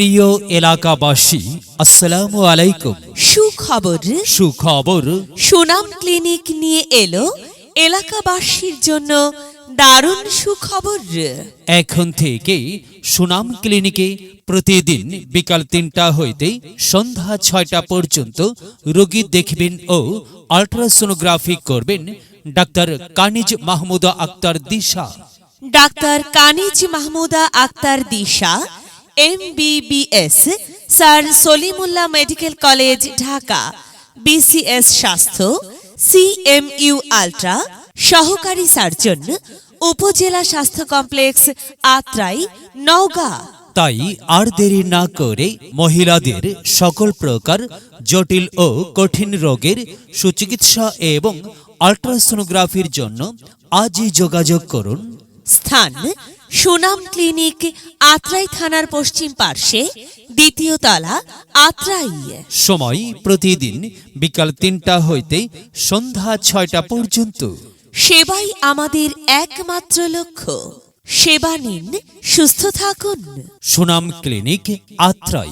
প্রিয় এলাকাবাসী আসসালামু আলাইকুম। সুখবর? সুখবর। সুনাম ক্লিনিক নিয়ে এলো এলাকাবাসীর জন্য দারুণ সুখবর। এখন থেকে সুনাম ক্লিনিকে প্রতিদিন বিকাল তিনটা হইতে সন্ধ্যা ছয়টা পর্যন্ত রোগী দেখবেন ও আল্ট্রাসোনোগ্রাফি করবেন doctor Kaniz Mahmuda Akter Disha. Doctor Kaniz Mahmuda Akter Disha MBBS Sir Salimullah Medical College Dhaka. BCS স্বাস্থ্য সিএমইউ আলট্রা সহকারী সার্জন উপজেলা স্বাস্থ্য কমপ্লেক্স আত্রাই নওগাঁ। তাই আর দেরি না করে মহিলাদের সকল প্রকার জটিল ও কঠিন রোগের সুচিকিৎসা এবং আল্ট্রাসোনোগ্রাফির জন্য আজই যোগাযোগ করুন। স্থান সুনাম ক্লিনিক আত্রাই থানার পশ্চিম পার্শ্বে দ্বিতীয় তলা আত্রাই। সময় প্রতিদিন বিকাল তিনটা হইতে সন্ধ্যা ছয়টা পর্যন্ত। সেবাই আমাদের একমাত্র লক্ষ্য। সেবা নিন সুস্থ থাকুন। সুনাম ক্লিনিক আত্রাই।